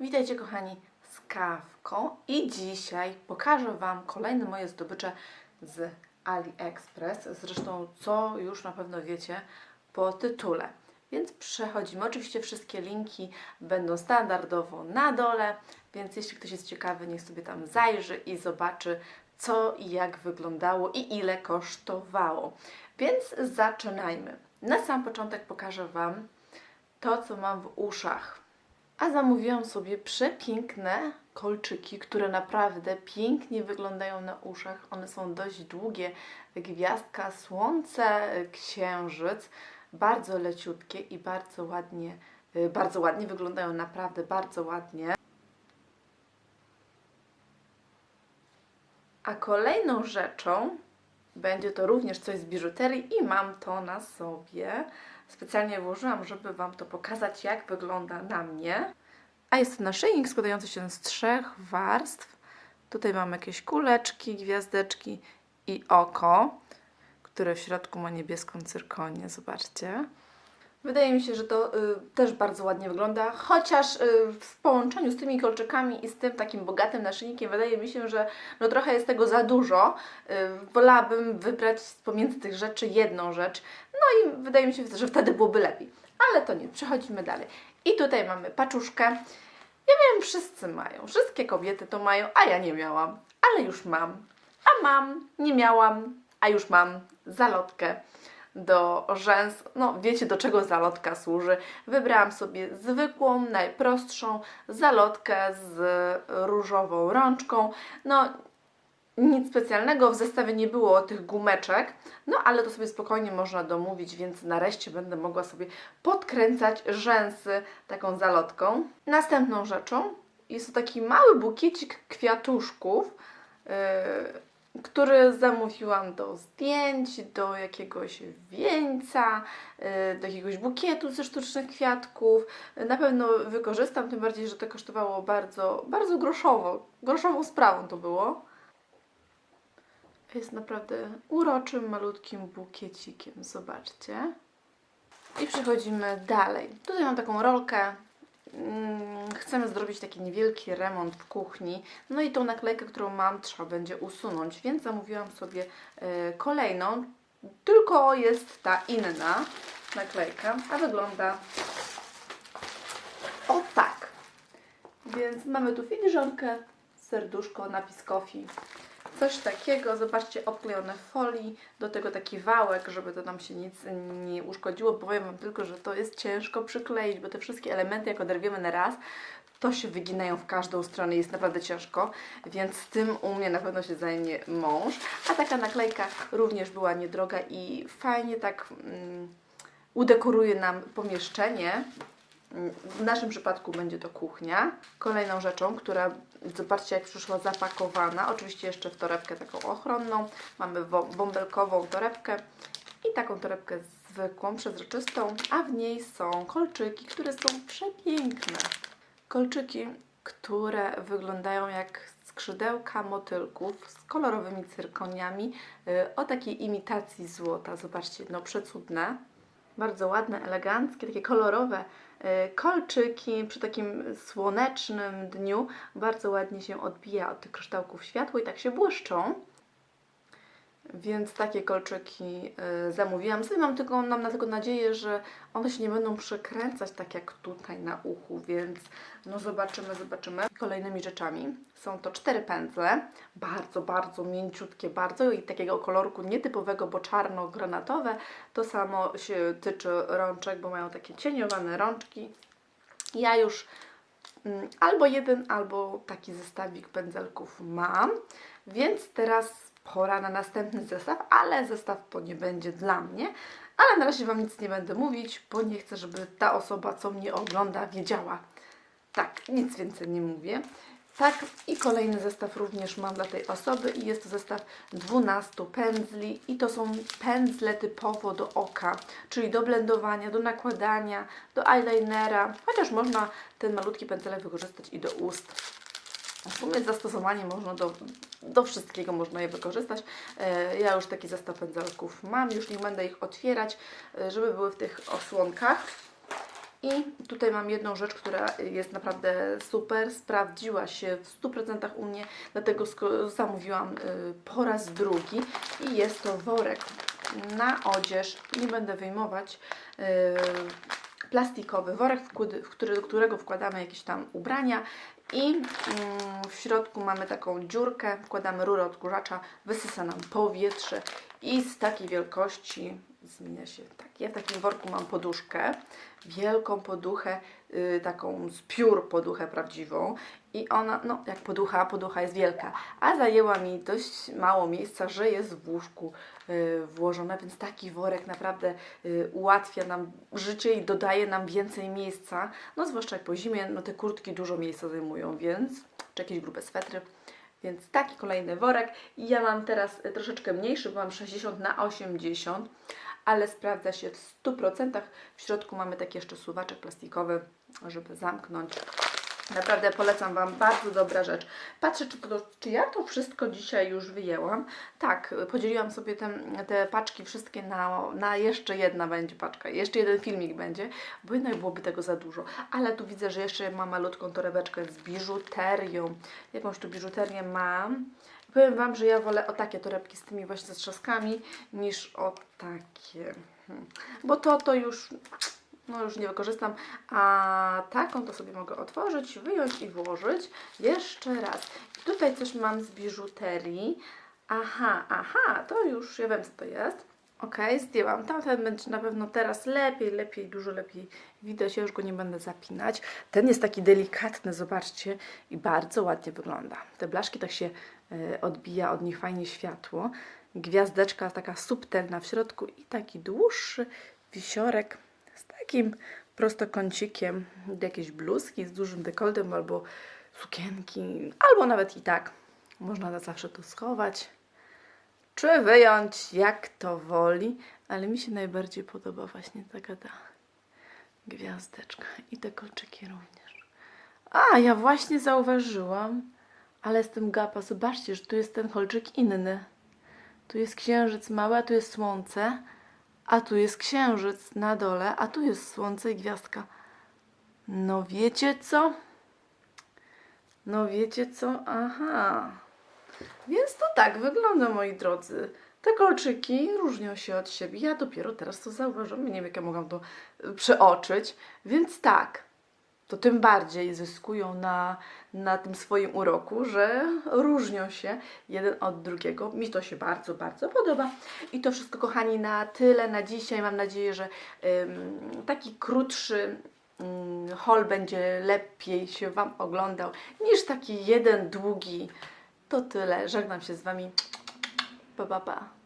Witajcie kochani z kawką i dzisiaj pokażę Wam kolejne moje zdobycze z AliExpress. Zresztą co już na pewno wiecie po tytule. Więc przechodzimy. Oczywiście wszystkie linki będą standardowo na dole, więc jeśli ktoś jest ciekawy, niech sobie tam zajrzy i zobaczy co i jak wyglądało i ile kosztowało. Więc zaczynajmy. Na sam początek pokażę Wam to, co mam w uszach. A zamówiłam sobie przepiękne kolczyki, które naprawdę pięknie wyglądają na uszach. One są dość długie. Gwiazdka, słońce, księżyc. Bardzo leciutkie i bardzo ładnie, y, bardzo ładnie wyglądają, naprawdę bardzo ładnie. A kolejną rzeczą będzie to również coś z biżuterii i mam to na sobie. Specjalnie włożyłam, żeby Wam to pokazać, jak wygląda na mnie. A jest to naszyjnik składający się z trzech warstw. Tutaj mam jakieś kuleczki, gwiazdeczki i oko, które w środku ma niebieską cyrkonię. Zobaczcie. Wydaje mi się, że to y, też bardzo ładnie wygląda, chociaż y, w połączeniu z tymi kolczykami i z tym takim bogatym naszyjnikiem wydaje mi się, że no trochę jest tego za dużo. Y, wolałabym wybrać pomiędzy tych rzeczy jedną rzecz, no i wydaje mi się, że wtedy byłoby lepiej. Ale to nie, przechodzimy dalej. I tutaj mamy paczuszkę. Ja wiem, wszyscy mają, wszystkie kobiety to mają, a ja nie miałam, ale już mam. A mam, nie miałam, a już mam zalotkę do rzęs. No, wiecie do czego zalotka służy. Wybrałam sobie zwykłą, najprostszą zalotkę z różową rączką. No, nic specjalnego, w zestawie nie było tych gumeczek, no ale to sobie spokojnie można domówić, więc nareszcie będę mogła sobie podkręcać rzęsy taką zalotką. Następną rzeczą jest to taki mały bukiecik kwiatuszków, yy, który zamówiłam do zdjęć, do jakiegoś wieńca, yy, do jakiegoś bukietu ze sztucznych kwiatków. Na pewno wykorzystam, tym bardziej, że to kosztowało bardzo, bardzo groszowo. Groszową sprawą to było. Jest naprawdę uroczym, malutkim bukiecikiem. Zobaczcie. I przechodzimy dalej. Tutaj mam taką rolkę. Mm, Chcemy zrobić taki niewielki remont w kuchni. No i tą naklejkę, którą mam, trzeba będzie usunąć, więc zamówiłam sobie e, kolejną. Tylko jest ta inna naklejka, a wygląda o tak. Więc mamy tu filiżankę, serduszko, napis coffee. Coś takiego, zobaczcie, obklejone w folii, do tego taki wałek, żeby to nam się nic nie uszkodziło. Powiem Wam tylko, że to jest ciężko przykleić, bo te wszystkie elementy, jak oderwiemy na raz, to się wyginają w każdą stronę, jest naprawdę ciężko, więc z tym u mnie na pewno się zajmie mąż. A taka naklejka również była niedroga i fajnie tak mm, udekoruje nam pomieszczenie. W naszym przypadku będzie to kuchnia. Kolejną rzeczą, która, zobaczcie jak przyszła zapakowana, oczywiście jeszcze w torebkę taką ochronną. Mamy bąbelkową torebkę i taką torebkę zwykłą, przezroczystą, a w niej są kolczyki, które są przepiękne. Kolczyki, które wyglądają jak skrzydełka motylków z kolorowymi cyrkoniami y, o takiej imitacji złota. Zobaczcie, no przecudne. Bardzo ładne, eleganckie, takie kolorowe y, kolczyki przy takim słonecznym dniu. Bardzo ładnie się odbija od tych kryształków światło i tak się błyszczą. Więc takie kolczyki y, zamówiłam. Sobie mam tylko, mam na tego nadzieję, że one się nie będą przekręcać tak jak tutaj na uchu, więc no zobaczymy, zobaczymy. Kolejnymi rzeczami są to cztery pędzle, bardzo, bardzo mięciutkie, bardzo i takiego kolorku nietypowego, bo czarno-granatowe. To samo się tyczy rączek, bo mają takie cieniowane rączki. Ja już mm, albo jeden, albo taki zestawik pędzelków mam, więc teraz pora na następny zestaw, ale zestaw to nie będzie dla mnie. Ale na razie Wam nic nie będę mówić, bo nie chcę, żeby ta osoba, co mnie ogląda, wiedziała. Tak, nic więcej nie mówię. Tak, i kolejny zestaw również mam dla tej osoby i jest to zestaw 12 pędzli i to są pędzle typowo do oka, czyli do blendowania, do nakładania, do eyelinera, chociaż można ten malutki pędzelek wykorzystać i do ust. W sumie zastosowanie można do, do wszystkiego, można je wykorzystać. E, Ja już taki zestaw pędzelków mam, już nie będę ich otwierać, e, żeby były w tych osłonkach. I tutaj mam jedną rzecz, która jest naprawdę super, sprawdziła się w 100% u mnie, dlatego zamówiłam y, po raz drugi i jest to worek na odzież. Nie będę wyjmować. Plastikowy worek, w który, do którego wkładamy jakieś tam ubrania i mm, w środku mamy taką dziurkę, wkładamy rurę odkurzacza, wysysa nam powietrze i z takiej wielkości zmienia się tak. Ja w takim worku mam poduszkę, wielką poduchę, y, taką z piór poduchę prawdziwą i ona, no jak poducha, poducha jest wielka, a zajęła mi dość mało miejsca, że jest w łóżku y, włożona, więc taki worek naprawdę y, ułatwia nam życie i dodaje nam więcej miejsca, no zwłaszcza jak po zimie, no te kurtki dużo miejsca zajmują, więc, czy jakieś grube swetry, więc taki kolejny worek i ja mam teraz y, troszeczkę mniejszy, bo mam 60 na 80 ale sprawdza się w 100%. W środku mamy taki jeszcze suwaczek plastikowy, żeby zamknąć. Naprawdę polecam Wam, bardzo dobra rzecz. Patrzę, czy, to, czy ja to wszystko dzisiaj już wyjęłam. Tak, podzieliłam sobie te, te paczki wszystkie na, na jeszcze jedna będzie paczka, jeszcze jeden filmik będzie, bo jednak byłoby tego za dużo. Ale tu widzę, że jeszcze mam malutką torebeczkę z biżuterią. Jakąś tu biżuterię mam. Powiem Wam, że ja wolę o takie torebki z tymi właśnie strzaskami niż o takie. Hmm. Bo to to już, no już nie wykorzystam, a taką to sobie mogę otworzyć, wyjąć i włożyć. Jeszcze raz. I tutaj coś mam z biżuterii. Aha, aha, to już, ja wiem co to jest. Ok, zdjęłam. Tamten będzie na pewno teraz lepiej, lepiej, dużo lepiej widać. Ja już go nie będę zapinać. Ten jest taki delikatny, zobaczcie, i bardzo ładnie wygląda. Te blaszki tak się e, odbija od nich fajnie światło. Gwiazdeczka taka subtelna w środku i taki dłuższy wisiorek takim prostokącikiem do jakiejś bluzki z dużym dekoltem albo sukienki, albo nawet i tak. Można na zawsze to schować czy wyjąć, jak to woli, ale mi się najbardziej podoba właśnie taka ta gwiazdeczka i te kolczyki również. A, ja właśnie zauważyłam, ale jestem gapa, zobaczcie, że tu jest ten kolczyk inny. Tu jest księżyc mały, a tu jest słońce, a tu jest księżyc na dole, a tu jest słońce i gwiazdka. No wiecie co? No wiecie co? Aha. Więc to tak wygląda, moi drodzy. Te kolczyki różnią się od siebie. Ja dopiero teraz to zauważyłam. Nie wiem, jak ja mogłam to przeoczyć. Więc tak, to tym bardziej zyskują na, na tym swoim uroku, że różnią się jeden od drugiego. Mi to się bardzo, bardzo podoba. I to wszystko, kochani, na tyle na dzisiaj. Mam nadzieję, że ym, taki krótszy ym, haul będzie lepiej się Wam oglądał niż taki jeden długi. To tyle. Żegnam się z Wami. Pa, pa, pa.